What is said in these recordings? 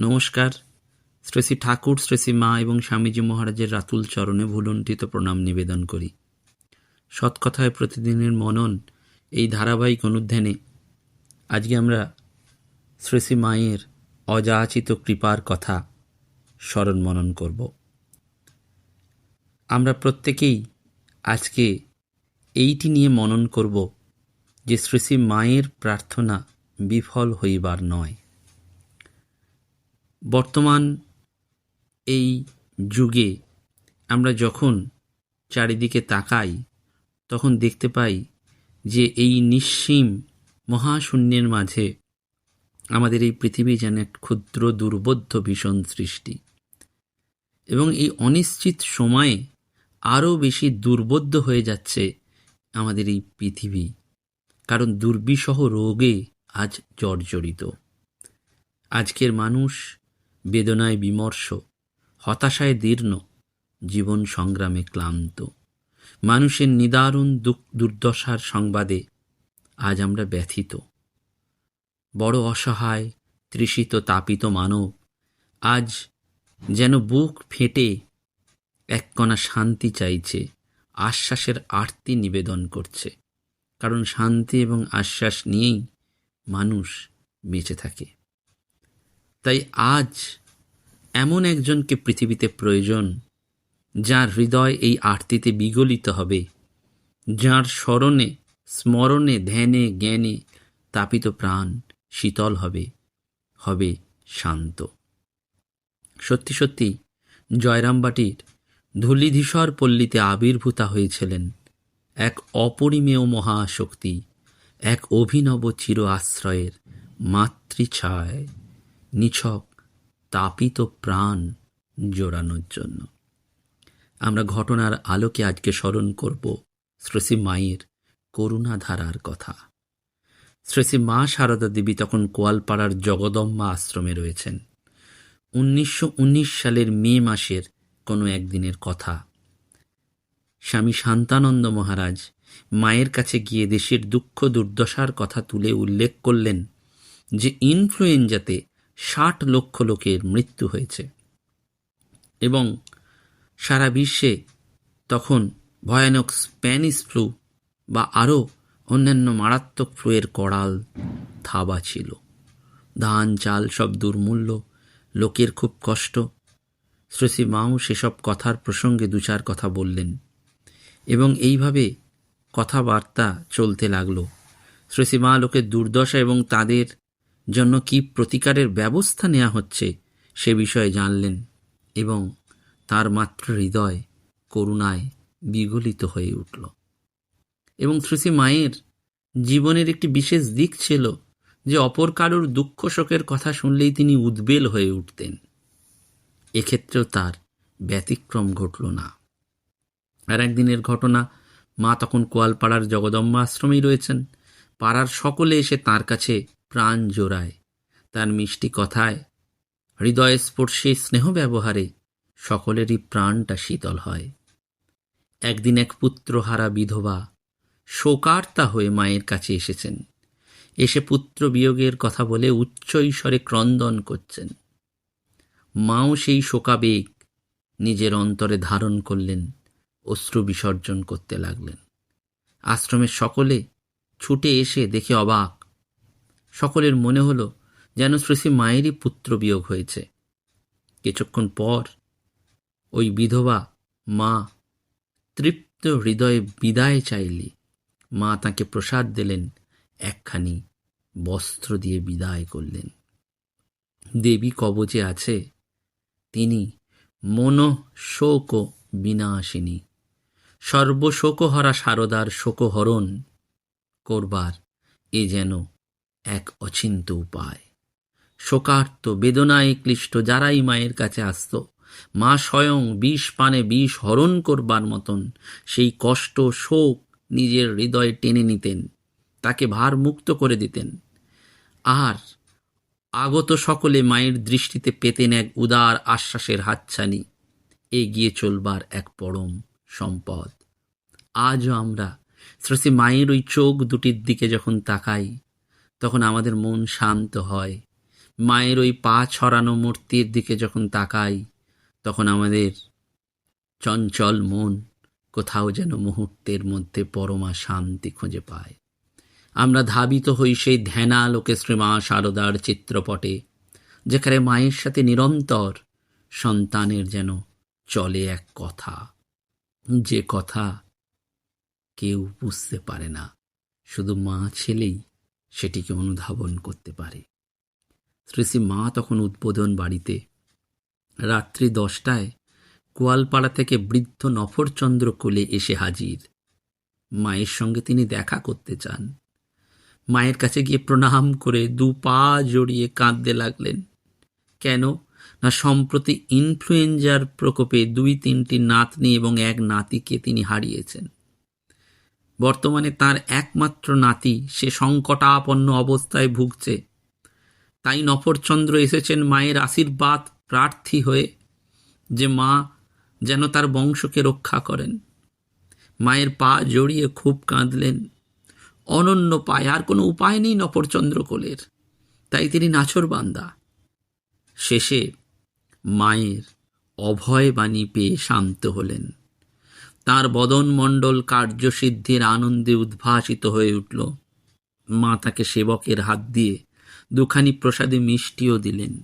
নমস্কার। শ্রী শ্রী ঠাকুর, শ্রী শ্রী মা এবং স্বামীজি মহারাজের রাতুল চরণে ভুলুণ্ঠিত প্রণাম নিবেদন করি। সৎকথায় প্রতিদিনের মনন এই ধারাবাহিক অনুধ্যানে আজকে আমরা শ্রী শ্রী মায়ের অযাচিত কৃপার কথা স্মরণ মনন করব। আমরা প্রত্যেকেই আজকে এইটি নিয়ে মনন করব যে শ্রী শ্রী মায়ের প্রার্থনা বিফল হইবার নয়। বর্তমান এই যুগে আমরা যখন চারিদিকে তাকাই, তখন দেখতে পাই যে এই নিঃসীম মহাশূন্যের মাঝে আমাদের এই পৃথিবী যেন এক ক্ষুদ্র, দুর্বোধ্য ভীষণ সৃষ্টি। এবং এই অনিশ্চিত সময়ে আরও বেশি দুর্বোধ্য হয়ে যাচ্ছে আমাদের এই পৃথিবী, কারণ দুর্বিষহ রোগে আজ জর্জরিত। আজকের মানুষ বেদনায় বিমর্ষ, হতাশায় দীর্ণ, জীবন সংগ্রামে ক্লান্ত। মানুষের নিদারুণ দুঃখ দুর্দশার সংবাদে আজ আমরা ব্যথিত। বড় অসহায়, তৃষিত, তাপিত মানব আজ যেন বুক ফেটে এক কণা শান্তি চাইছে, আশ্বাসের আরতি নিবেদন করছে। কারণ শান্তি এবং আশ্বাস নিয়েই মানুষ বেঁচে থাকে। তাই আজ এমন একজনকে পৃথিবীতে প্রয়োজন, যার হৃদয় এই আরতিতে বিগলিত হবে, যার স্মরণে স্মরণে ধ্যানে, জ্ঞানে তাপিত প্রাণ শীতল হবে হবে শান্ত। সত্যি সত্যি, জয়রামবাটির ধূলিধূসর পল্লীতে আবির্ভূতা হয়েছিলেন এক অপরিমেয় মহাশক্তি, এক অভিনব চির আশ্রয়ের মাতৃছায়। নিছক, তাপিত প্রাণ জোড়ানোর জন্য। আমরা ঘটনার আলোকে আজকে স্মরণ করব শ্রেষী মায়ের করুণাধারার কথা। শ্রেষী মা সারদা দেবী তখন কোয়ালপাড়ার জগদম্বা আশ্রমে রয়েছেন। উনিশশো উনিশ সালের মে মাসের কোনো একদিনের কথা। স্বামী শান্তানন্দ মহারাজ মায়ের কাছে গিয়ে দেশের দুঃখ দুর্দশার কথা তুলে উল্লেখ করলেন যে, ইনফ্লুয়েঞ্জাতে ষাট লক্ষ লোকের মৃত্যু হয়েছে। এবং সারা বিশ্বে তখন ভয়ানক স্প্যানিশ ফ্লু বা আরও অন্যান্য মারাত্মক ফ্লুয়ের কড়াল থাবা ছিল। ধান, চাল সব দুর্মূল্য, লোকের খুব কষ্ট। শ্রী মাও সেসব কথার প্রসঙ্গে দু চার কথা বললেন এবং এইভাবে কথাবার্তা চলতে লাগল। শ্রী মা লোকের দুর্দশা এবং তাদের জন্য কি প্রতিকারের ব্যবস্থা নেওয়া হচ্ছে সে বিষয়ে জানলেন এবং তার মাত্র হৃদয় করুণায় বিগলিত হয়ে উঠল। এবং শ্রী মায়ের জীবনের একটি বিশেষ দিক ছিল যে অপর কারোর দুঃখ শোকের কথা শুনলেই তিনি উদ্বেল হয়ে উঠতেন। এক্ষেত্রেও তার ব্যতিক্রম ঘটল না। আর একদিনের ঘটনা, মা তখন কোয়ালপাড়ার জগদম্বা আশ্রমেই রয়েছেন। পাড়ার সকলে এসে তার কাছে প্রাণ জোড়ায়। তার মিষ্টি কথায় হৃদয় স্পর্শে স্নেহ ব্যবহারে সকলেরই প্রাণটা শীতল হয়। একদিন এক পুত্রহারা বিধবা শোকার্তা হয়ে মায়ের কাছে এসেছেন। এসে পুত্র বিয়োগের কথা বলে উচ্চ ঈশ্বরে ক্রন্দন করছেন। মাও সেই শোকাবেগ নিজের অন্তরে ধারণ করলেন, অশ্রু বিসর্জন করতে লাগলেন। আশ্রমের সকলে ছুটে এসে দেখে অবাক সকলের মনে হলো যেন শ্রী মায়েরই পুত্র বিয়োগ হয়েছে। কিছুক্ষণ পর ওই বিধবা মা তৃপ্ত হৃদয়ে বিদায় চাইলে মা তাকে প্রসাদ দিলেন, একখানি বস্ত্র দিয়ে বিদায় করলেন। দেবী কবচে আছে, তিনি মন শোক বিনাশিনী। সর্বশোকহরা সারদার শোকার্ত, বেদনায় ক্লিষ্ট যারাই মায়ের কাছে আসত, মা স্বয়ং বিষ পানে বিষ হরণ করবার মতন সেই কষ্ট শোক নিজের হৃদয়ে টেনে নিতেন, তাকে ভার মুক্ত করে দিতেন। আর আগত সকলে মায়ের দৃষ্টিতে পেতেন এক উদার আশ্বাসের হাতছানি, এগিয়ে চলবার এক পরম সম্পদ। আজও আমরা শ্রী মায়ের ওই চোখ দুটির দিকে যখন তাকাই তখন আমাদের মন শান্ত হয়। মায়ের ওই পা ছড়ানো মূর্তির দিকে যখন তাকাই, তখন আমাদের চঞ্চল মন কোথাও যেন মুহূর্তের মধ্যে পরমা শান্তি খুঁজে পায়। আমরা ধাবিত হই সেই ধ্যানালোকে শ্রীমা শারদার চিত্রপটে, যেখানে মায়ের সাথে নিরন্তর সন্তানের যেন চলে এক কথা। যে কথা কেউ বুঝতে পারে না। শুধু মা ছেলেই সেটিকে অনুধাবন করতে পারে। শ্রী মা তখন উদ্বোধন বাড়িতে। রাত্রি দশটায় গোয়ালপাড়া থেকে বৃদ্ধ নফরচন্দ্র কোলে এসে হাজির। মায়ের সঙ্গে তিনি দেখা করতে চান। মায়ের কাছে গিয়ে প্রণাম করে দু পা জড়িয়ে কাঁদতে লাগলেন। কেন? না, সম্প্রতি ইনফ্লুয়েঞ্জার প্রকোপে দুই তিনটি নাতনি এবং এক নাতিকে তিনি হারিয়েছেন। বর্তমানে তার একমাত্র নাতি, সে সংকটাপন্ন অবস্থায় ভুগছে। তাই নফরচন্দ্র এসেছেন মায়ের আশীর্বাদ প্রার্থী হয়ে যে মা যেন তার বংশকে রক্ষা করেন। মায়ের পা জড়িয়ে খুব কাঁদলেন। অনন্য পায়, আর কোনো উপায় নেই নফরচন্দ্র কোলের। তাই তিনি নাছর বান্দা শেষে মায়ের অভয় বাণী পেয়ে শান্ত হলেন। তার বদনমণ্ডল কার্যসিদ্ধির আনন্দে উদ্ভাসিত হয়ে উঠল। মা তাকে সেবকের হাত দিয়ে দুখানি প্রসাদে মিষ্টিও দিলেন।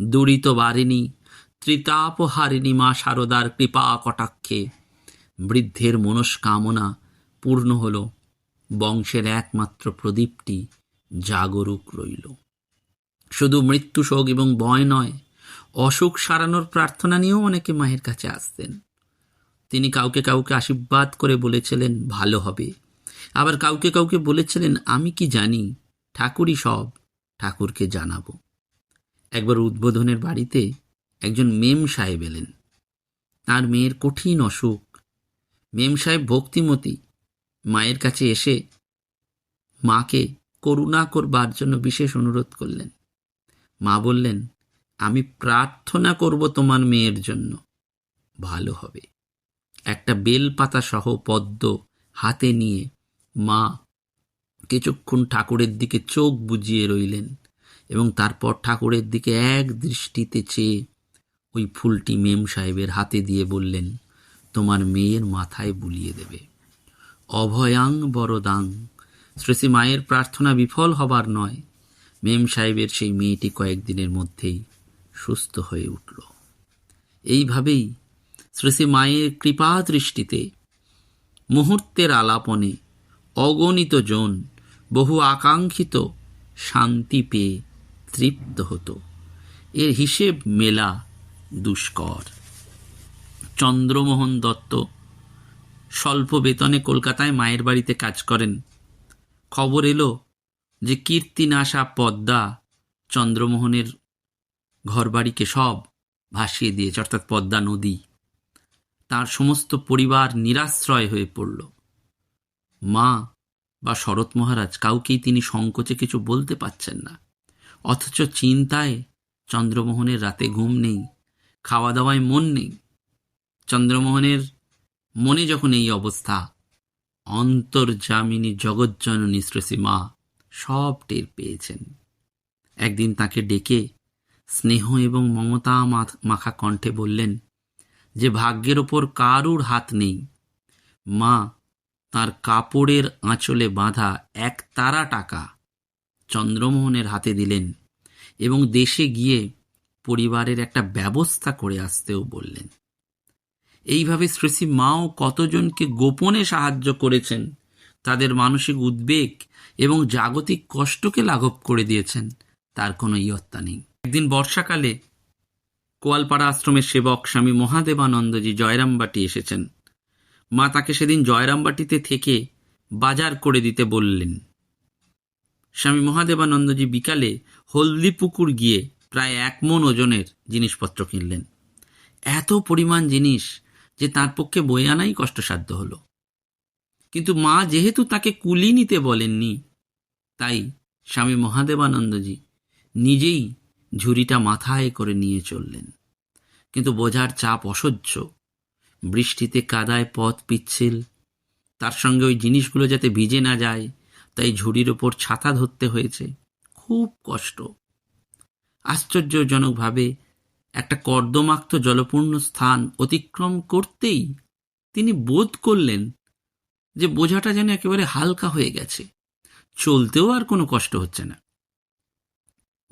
দুরিত বারিণী, ত্রিতাপহারিণী মা শারদার কৃপা কটাক্ষে বৃদ্ধের মনস্কামনা পূর্ণ হল। বংশের একমাত্র প্রদীপটি জাগরুক রইল। শুধু মৃত্যু শোক এবং ভয় নয়, অসুখ সারানোর প্রার্থনা নিয়েও অনেকে মায়ের কাছে আসতেন। তিনি কাউকে কাউকে আশীর্বাদ করে বলেছিলেন, ভালো হবে। আবার কাউকে কাউকে বলেছিলেন, আমি কি জানি? ঠাকুরই সব, ঠাকুরকে জানাব। একবার উদ্বোধনের বাড়িতে একজন মেম সাহেব এলেন। তার মেয়ের কঠিন অসুখ। মেম সাহেব ভক্তিমতী, মায়ের কাছে এসে মাকে করুণা করবার জন্য বিশেষ অনুরোধ করলেন। মা বললেন, আমি প্রার্থনা করব তোমার মেয়ের জন্য। ভালো হবে। একটা বেলপাতা সহ পদ্ম হাতে নিয়ে মা কিছুক্ষণ ঠাকুরের দিকে চোখ বুজিয়ে রইলেন এবং তারপর ঠাকুরের দিকে এক দৃষ্টিতে চেয়ে ওই ফুলটি মেম সাহেবের হাতে দিয়ে বললেন, তোমার মেয়ের মাথায় বুলিয়ে দেবে। অভয়াং বরদাং। শ্রী মায়ের প্রার্থনা বিফল হবার নয় মেম সাহেবের সেই মেয়েটি কয়েকদিনের মধ্যেই সুস্থ হয়ে উঠল। এইভাবেই শ্রী মায়ের কৃপা দৃষ্টিতে মুহূর্তের আলাপনে অগণিত জন বহু আকাঙ্ক্ষিত শান্তি পেয়ে তৃপ্ত হতো। এর হিসেব মেলা দুষ্কর। চন্দ্রমোহন দত্ত স্বল্প বেতনে কলকাতায় মায়ের বাড়িতে কাজ করেন। খবর এলো যে কীর্তিনাশা পদ্মা চন্দ্রমোহনের ঘরবাড়িকে সব ভাসিয়ে দিয়েছে, অর্থাৎ পদ্মা নদী। তার সমস্ত পরিবার নিরাশ্রয় হয়ে পড়ল। মা বা শরৎ মহারাজ কাউকেই তিনি সংকোচে কিছু বলতে পাচ্ছেন না। অথচ চিন্তায় চন্দ্রমোহনের রাতে ঘুম নেই খাওয়া দাওয়ায় মন নেই। চন্দ্রমোহনের মনে যখন এই অবস্থা, অন্তর্জামিনী জগজ্জননী শ্রেষী মা সব টের পেয়েছেন। একদিন তাকে ডেকে স্নেহ এবং মমতা মাখা কণ্ঠে বললেন যে ভাগ্যের ওপর কারুর হাত নেই। মা, তার কাপড়ের আঁচলে বাঁধা এক তারা টাকা চন্দ্রমোহনের হাতে দিলেন এবং দেশে গিয়ে পরিবারের একটা ব্যবস্থা করে আসতেও বললেন। এইভাবে শ্রেষী মাও কতজনকে গোপনে সাহায্য করেছেন, তাদের মানসিক উদ্বেগ এবং জাগতিক কষ্টকে লাঘব করে দিয়েছেন, তার কোনো ইয়ত্তা নেই। একদিন বর্ষাকালে কোয়ালপাড়া আশ্রমের সেবক স্বামী মহাদেবানন্দজি জয়রামবাটি এসেছেন। মা তাকে সেদিন জয়রামবাটিতে থেকে বাজার করে দিতে বললেন। স্বামী মহাদেবানন্দজি বিকালে হলদিপুকুর গিয়ে প্রায় এক মন ওজনের জিনিসপত্র কিনলেন। এত পরিমাণ জিনিস যে তার পক্ষে বয়ে আনাই কষ্টসাধ্য হলো। কিন্তু মা যেহেতু তাকে কুলি নিতে বলেননি, তাই স্বামী মহাদেবানন্দজি নিজেই ঝুড়িটা মাথায় করে নিয়ে চললেন। কিন্তু বোঝার চাপ অসহ্য। বৃষ্টিতে কাদায় পথ পিচ্ছিল। তার সঙ্গে ওই জিনিসগুলো যাতে ভিজে না যায়, তাই ঝুড়ির ওপর ছাতা ধরতে হয়েছে। খুব কষ্ট। আশ্চর্যজনকভাবে একটা কর্দমাক্ত জলপূর্ণ স্থান অতিক্রম করতেই তিনি বোধ করলেন যে বোঝাটা যেন একেবারে হালকা হয়ে গেছে। চলতেও আর কোনো কষ্ট হচ্ছে না।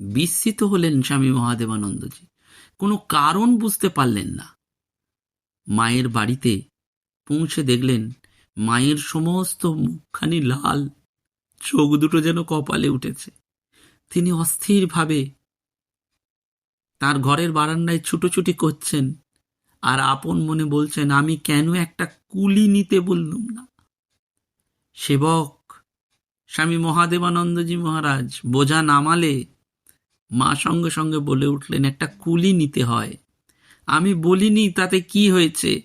বিস্মিত হলেন স্বামী মহাদেবানন্দজি। কোনো কারণ বুঝতে পারলেন না। মায়ের বাড়িতে পৌঁছে দেখলেন মায়ের সমস্ত মুখখানি লাল, চোখ দুটো যেন কপালে উঠেছে। তিনি অস্থিরভাবে তার ঘরের বারান্দায় ছুটোছুটি করছেন আর আপন মনে বলছেন, আমি কেন একটা কুলি নিতে বললুম না? সেবক স্বামী মহাদেবানন্দজি মহারাজ বোঝা নামালে মা সঙ্গে সঙ্গে বলে উঠলেন, একটা কুলি নিতে হয়। আমি বলিনি, তাতে কি হয়েছে?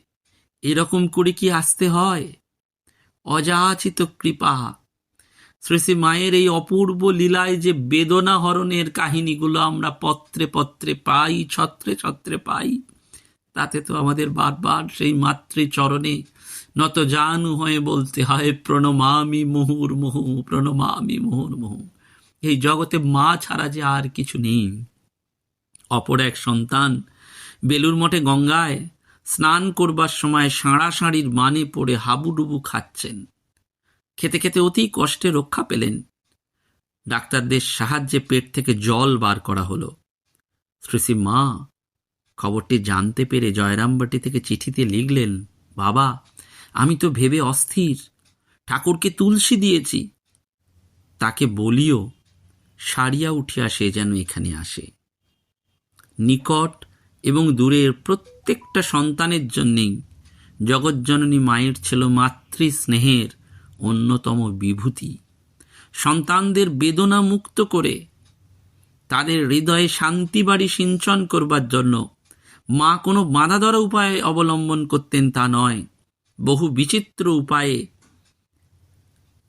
এরকম করে কি আসতে হয়? অযাচিত কৃপা। শ্রী শ্রী মায়ের এই অপূর্ব লীলায় যে বেদনা হরণের কাহিনীগুলো আমরা পত্রে পত্রে পাই, ছত্রে ছত্রে পাই, তাতে তো আমাদের বারবার সেই মাতৃ চরণে নত জানু হয়ে বলতে হয়, প্রণমামি মুহুর মুহু প্রণমামি মুহুর মুহু এই জগতে মা ছাড়া যে আর কিছু নেই। অপর এক সন্তান বেলুর মঠে গঙ্গায় স্নান করবার সময় সাঁড়া সাঁড়ির মানে পড়ে হাবুডুবু খাচ্ছেন। খেতে খেতে অতি কষ্টে রক্ষা পেলেন। ডাক্তারদের সাহায্যে পেট থেকে জল বার করা হলো। শ্রীশ্রী মা, খবরটি জানতে পেরে জয়রামবাটি থেকে চিঠিতে লিখলেন, বাবা, আমি তো ভেবে অস্থির। ঠাকুরকে তুলসী দিয়েছি। তাকে বলিও সারিয়া উঠিয়া সে যেন এখানে আসে। নিকট এবং দূরের প্রত্যেকটা সন্তানের জন্যেই জগজ্জননী মায়ের ছিল মাতৃ স্নেহের অন্যতম বিভূতি। সন্তানদের বেদনা মুক্ত করে তাদের হৃদয়ে শান্তি বাড়ি সিঞ্চন করবার জন্য মা কোনো বাঁধাধরা উপায় অবলম্বন করতেন তা নয়। বহু বিচিত্র উপায়ে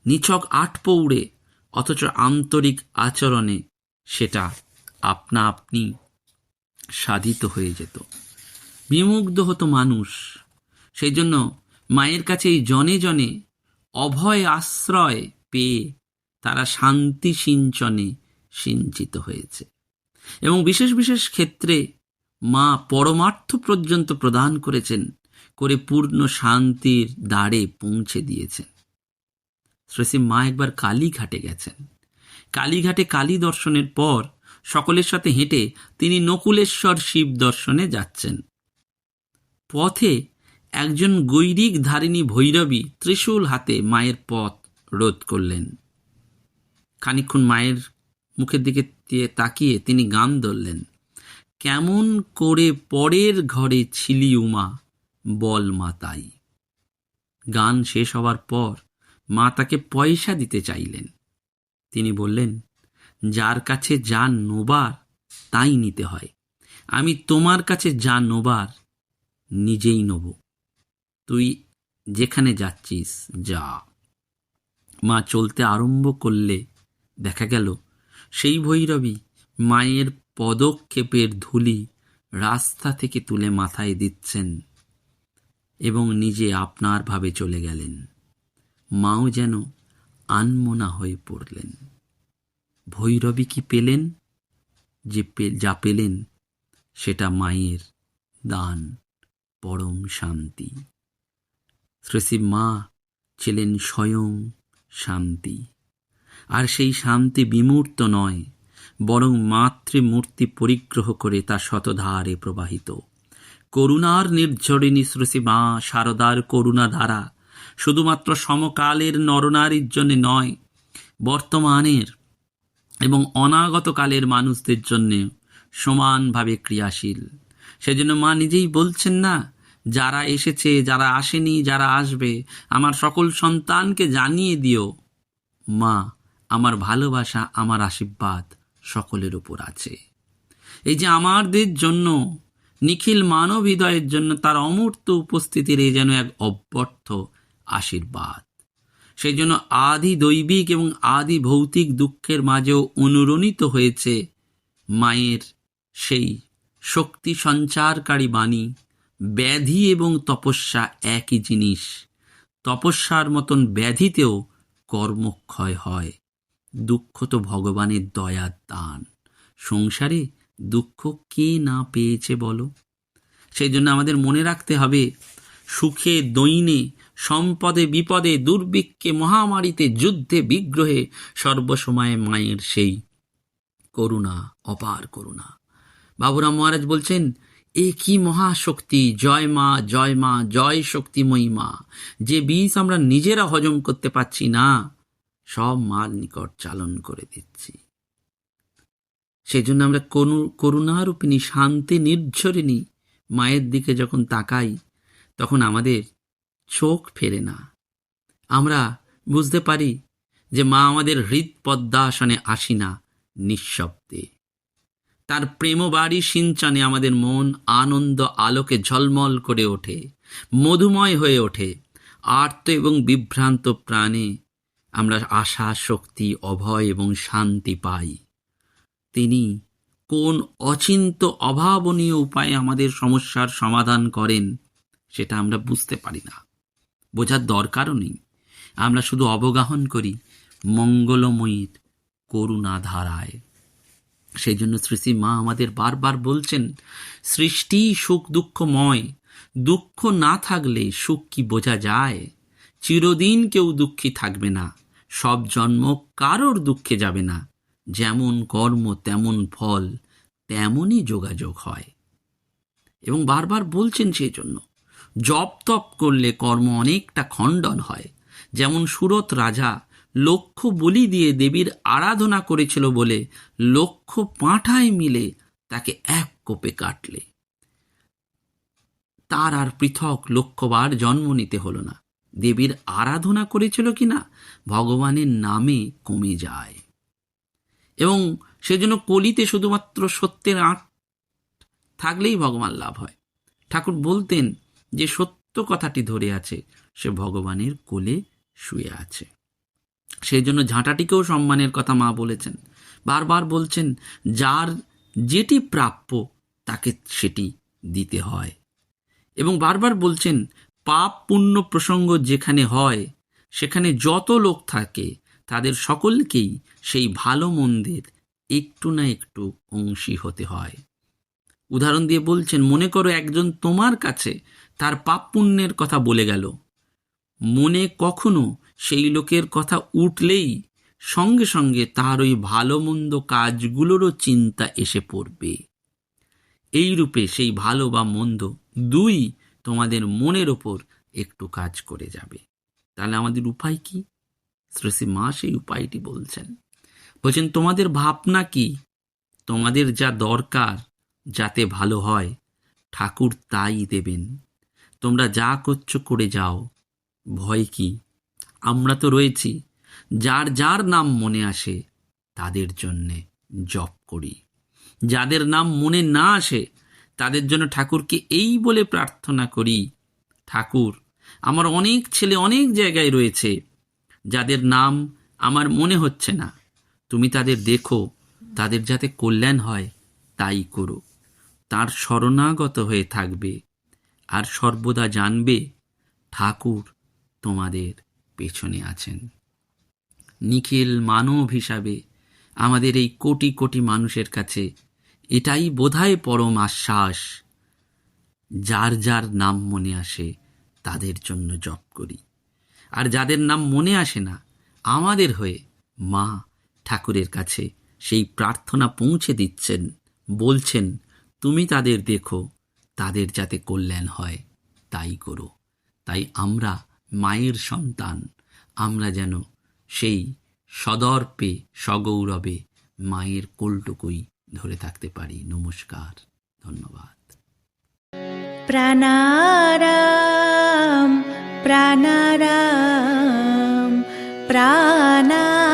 নিছক আট পৌড়ে অথচ আন্তরিক আচরণে সেটা আপনা আপনি সাধিত হয়ে যেত। বিমুগ্ধ হতো মানুষ। সেই জন্য মায়ের কাছে এই জনে জনে অভয় আশ্রয় পেয়ে তারা শান্তি সিঞ্চনে সিঞ্চিত হয়েছে। এবং বিশেষ বিশেষ ক্ষেত্রে মা পরমার্থ পর্যন্ত প্রদান করেছেন, করে পূর্ণ শান্তির দ্বারে পৌঁছে দিয়েছেন। শ্রেষী মা একবার কালীঘাটে গেছেন। কালীঘাটে কালী দর্শনের পর সকলের সাথে হেঁটে তিনি নকুলেশ্বর শিব দর্শনে যাচ্ছেন। পথে একজন গৈরিক ধারিণী ভৈরবী ত্রিশূল হাতে মায়ের পথ রোধ করলেন। খানিক্ষণ মায়ের মুখের দিকে তাকিয়ে তিনি গান ধরলেন। কেমন করে পরের ঘরে ছিলি উমা, বল মাতাই গান শেষ হবার পর মা তাকে পয়সা দিতে চাইলেন। তিনি বললেন, যার কাছে যা নোবার, তাই নিতে হয়। আমি তোমার কাছে যা নোবার, নিজেই নেব। তুই যেখানে যাচ্ছিস, যা। মা চলতে আরম্ভ করলে দেখা গেল, সেই ভৈরবী মায়ের পদক্ষেপের ধুলি রাস্তা থেকে তুলে মাথায় দিচ্ছেন এবং নিজে আপনার ভাবে চলে গেলেন। মাও যেন আনমনা হয়ে পড়লেন। ভৈরবী কি পেলেন? যে যা পেলেন, সেটা মায়ের দান, পরম শান্তি। শ্রেষী মা ছিলেন স্বয়ং শান্তি। আর সেই শান্তি বিমূর্ত নয়, বরং মাতৃমূর্তি পরিগ্রহ করে তা শতধারে প্রবাহিত। করুণার নির্ঝরিণী শ্রুষি মা, শারদার করুণা ধারা শুধুমাত্র সমকালের নরনারীর জন্য নয়, বর্তমানের এবং অনাগত কালের মানুষদের জন্য সমানভাবে ক্রিয়াশীল। সেজন্য মা নিজেই বলছেন না, যারা এসেছে, যারা আসেনি, যারা আসবে, আমার সকল সন্তানকে জানিয়ে দিও। মা, আমার ভালোবাসা, আমার আশীর্বাদ সকলের উপর আছে। এই যে আমাদের জন্য, নিখিল মানব হৃদয়ের জন্য তার অমূর্ত উপস্থিতির এই যেন এক অব্যর্থ আশীর্বাদ। সেই জন্য আদি দৈবিক এবং আদি ভৌতিক দুঃখের মাঝেও অনুরণিত হয়েছে মায়ের সেই শক্তি সঞ্চারকারী বাণী। ব্যাধি এবং তপস্যা একই জিনিস। তপস্যার মতন ব্যাধিতেও কর্মক্ষয় হয়। দুঃখ তো ভগবানের দয়ার দান। সংসারে দুঃখ কে না পেয়েছে বলো? সেই জন্য আমাদের মনে রাখতে হবে, সুখে দৈনে সম্পদে বিপদে দুর্ভিক্ষে মহামারীতে যুদ্ধে বিগ্রহে সর্বসময়ে মায়ের সেই করুণা, অপার করুণা। বাবুরাম মহারাজ বলছেন, এ কি মহাশক্তি? জয় মা জয় মা, জয় শক্তিময়ী মা। যে বীজ আমরা নিজেরা হজম করতে পারছি না, সব মার নিকট চালন করে দিচ্ছি। সেই জন্য আমরা করু, করুণারূপিণী, শান্তি নির্ঝরিণী মায়ের দিকে যখন তাকাই, তখন আমাদের চোখ ফেরে না। আমরা বুঝতে পারি যে মা আমাদের হৃদ পদ্মাসনে আসি না নিঃশব্দে। তার প্রেমবাড়ি সিঞ্চনে আমাদের মন আনন্দ আলোকে ঝলমল করে ওঠে, মধুময় হয়ে ওঠে। আর্ত এবং বিভ্রান্ত প্রাণে আমরা আশা, শক্তি, অভয় এবং শান্তি পাই। তিনি কোন অচিন্ত, অভাবনীয় উপায়ে আমাদের সমস্যার সমাধান করেন, সেটা আমরা বুঝতে পারি না। বোঝার দরকারও নেই। আমরা শুধু অবগাহন করি, মঙ্গলময়ীর করুণা ধারায় সেই জন্য শ্রী মা আমাদের বারবার বলছেন, সৃষ্টি সুখ দুঃখময়, দুঃখ না থাকলে সুখ কি বোঝা যায়? চিরদিন কেউ দুঃখী থাকবে না, সব জন্ম কারোর দুঃখে যাবে না। যেমন কর্ম, তেমন ফল, তেমনই যোগাযোগ হয়। এবং বারবার বলছেন সেই জন্য জপ তপ করলে কর্ম অনেকটা খণ্ডন হয়। যেমন সুরত রাজা লক্ষ বলি দিয়ে দেবীর আরাধনা করেছিল বলে লক্ষ পাঁঠায় মিলে তাকে এক কোপে কাটলে। তার আর পৃথক লক্ষ্যবার জন্ম নিতে হলো না। দেবীর আরাধনা করেছিল কিনা ভগবানের নামে কমে যায়। এবং সেজন্য কলিতে শুধুমাত্র সত্যের আঁট থাকলেই ভগবান লাভ হয়। ঠাকুর বলতেন যে সত্য কথাটি ধরে আছে, সে ভগবানের কোলে শুয়ে আছে। সেই জন্য ঝাঁটাটিকেও সম্মানের কথা মা বলেছেন। বারবার বলছেন, যার যেটি প্রাপ্য, তাকে সেটি দিতে হয়। এবং বারবার বলছেন, পাপ পুণ্য প্রসঙ্গ যেখানে হয়, সেখানে যত লোক থাকে, তাদের সকলকেই সেই ভালো মন্দের একটু না একটু অংশী হতে হয়। উদাহরণ দিয়ে বলছেন, মনে করো একজন তোমার কাছে তার পাপ পুণ্যের কথা বলে গেল। মনে কখনো সেই লোকের কথা উঠলেই সঙ্গে সঙ্গে তার ওই ভালো মন্দ কাজগুলোরও চিন্তা এসে পড়বে। এই রূপে সেই ভালো বা মন্দ দুই তোমাদের মনের ওপর একটু কাজ করে যাবে। তাহলে আমাদের উপায় কি? শ্রেষী মা সেই উপায়টি বলছেন। বলছেন, তোমাদের ভাবনা কি? তোমাদের যা দরকার যাতে ভালো হয়, ঠাকুর তাই দেবেন। তোমরা যা করছ করে যাও। ভয় কি? আমরা তো রয়েছি, যার যার নাম মনে আসে, তাদের জন্যে জপ করি। যাদের নাম মনে না আসে, তাদের জন্য ঠাকুরকে এই বলে প্রার্থনা করি, ঠাকুর, আমার অনেক ছেলে অনেক জায়গায় রয়েছে, যাদের নাম আমার মনে হচ্ছে না। তুমি তাদের দেখো, তাদের যাতে কল্যাণ হয়, তাই করো। তার শরণাগত হয়ে থাকবে আর সর্বদা জানবে, ঠাকুর তোমাদের পেছনে আছেন। নিখিল মানব হিসাবে আমাদের এই কোটি কোটি মানুষের কাছে এটাই বোধহয় পরম আশ্বাস, যার যার নাম মনে আসে তাদের জন্য জপ করি। আর যাদের নাম মনে আসে না, আমাদের হয়ে মা ঠাকুরের কাছে সেই প্রার্থনা পৌঁছে দিচ্ছেন, বলছেন, তুমি তাদের দেখো তাদের যাতে কল্যাণ হয়, তাই করো। তাই আমরা মায়ের সন্তান, আমরা যেন সেই সদর্পে, সগৌরবে মায়ের কোলটুকুই ধরে থাকতে পারি। নমস্কার, ধন্যবাদ। প্রাণারাম প্রাণারাম প্রাণা